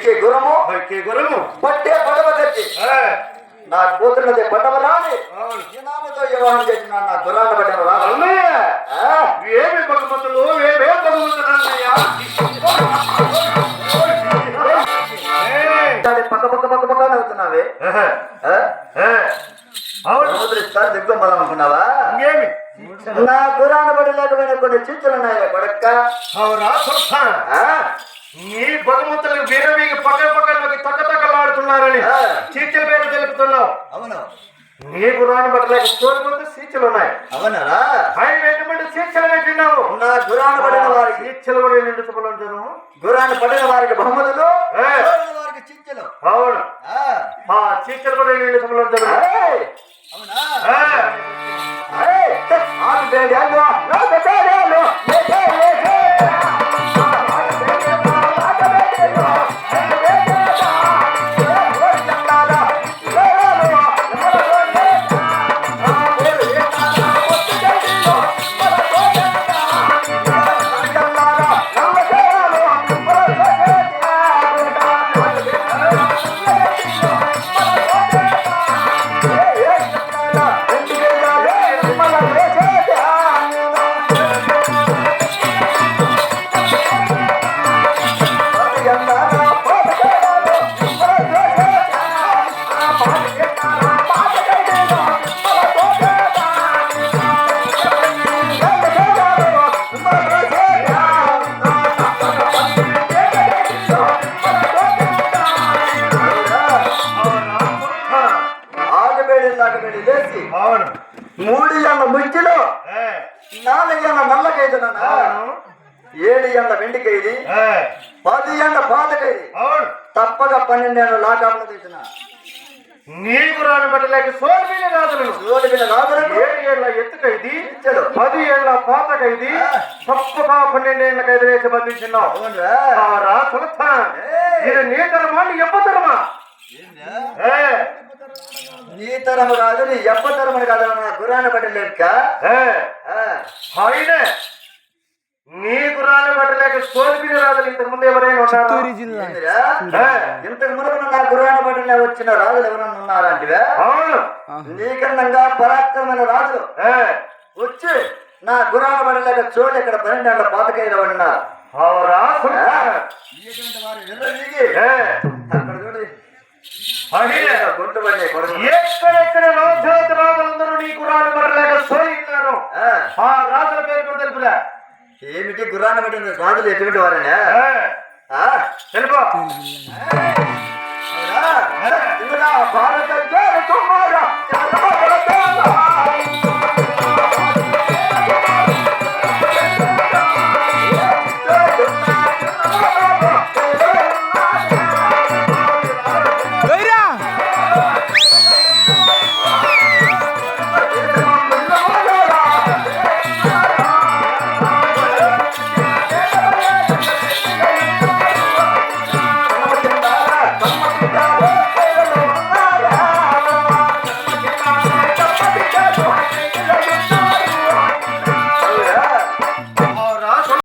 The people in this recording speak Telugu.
ఎక్కే గురము. పట్టే పడవ కట్టి ఆ, నా కూతురున్నది పడవ రాని అవును. ఈ నామతో వివాహం చేసిన నా గురాన్ని పడిన రాను అన్నయ్య ఆ, ఏమి బహుమతులు ఏమే. దాని పక్క పక్క పక్క పక్క నవ్వుతున్నావే. అనుకున్నావా నా కొన్ని ఉన్నాయి కొడక్క. చూస్తాను ఆ? నీ వీరవీగి పక్క పక్కలోకి తక్క తక్కలాడుతున్నారని. చీచల పేరు తెలుపుతున్నావు. అవును. నీకు రాని బట్టలేక తోడుకుంటే సీచలు ఉన్నాయి. అవునరా ఆయన ఎటువంటి సీచలు పెట్టినావు నా గురాన పడిన వారికి. సీచలు కూడా నిండు చెప్పలంటాను గురాన పడిన వారికి బహుమతులు వారికి చిచ్చులు అవును. ఆ. చీచలు కూడా నిండు చెప్పలంటాను ఏయ్! అవునా? ఏయ్! ఆగు బేడి, ఆగు. ఆగు బేడి, ఆగు. లేచే, లేచే. ఆగు బేడి, ఆగు. ఆగు బేడి, ఆగు. ఆగు బేడి, ఆగు. ఏ, ఓ చందాల. ఏ, ఏ, ఓ. ఎవరు ఓ, ఏ. ఆ, ఓ, ఏ, చందాల. ఒట్టు చేతిలో. మన కోటంతా. ఏ, చందాల. నల్ల చేరాలు. మన కోటంతా. ఆగు బేడి, ఆగు. మన కోటంతా. ఏ, ఏ, చందాల. రెండు వేల ఏ, మన కోటంతా. అవును మూడు ఎండ ముచ్చిలో నాలుగు నల్లకైదునా అవును ఏడు ఎండ వెండికైది పది ఎండ పాతకైది తప్పక పన్నెండేళ్ళు లాకాపులు నీకు రాని బట్టలేక సోల్మీన రాదులను రోడ్డు మీద రాదులకు ఏడు ఏళ్ళ ఎత్తుకైది. పది ఏళ్ళ పాతకైది. తప్పగా పన్నెండేళ్ళ ఖైదు వేసి బంధించినావు. ఇది నీ తరమా నీ ఎప్ప తరమా తరము కాదు నీ ఎప్ప తరమని కాదు నా గురాన పడి లేక ఏ, అయినే నీకు రాని బట్టలేక సోల్మీన రాదులు ఇంతకు ముందు ఎవరైనా ఉన్నారా? ఇంతకు మునుపు నా గురాన పడిన వచ్చిన రాజులు ఎవరన్నా ఉన్నారంటివే అవును. నీకన్నంగా పరాక్రమైన రాజులు. ఏ, వచ్చి నా గురాన పడలేక చోటు ఇక్కడ పన్నెండేళ్ళ పాతకైన ఉన్నారు అక్కడ చూడు. అయినే గుంటు పడి కొడుకు ఎక్కడెక్కడ రాజ్యాతి రాజులందరూ నీకు రాని బట్టలేక సోయిన్నారు ఆ, ఆ రాజుల పేరు కూడా తెలుపులే ఏమిటి గురాన పడిన రాజులు ఎటువంటి వారనే ఏ, ఆ? తెలుపు అవునా? ఇందులో భారత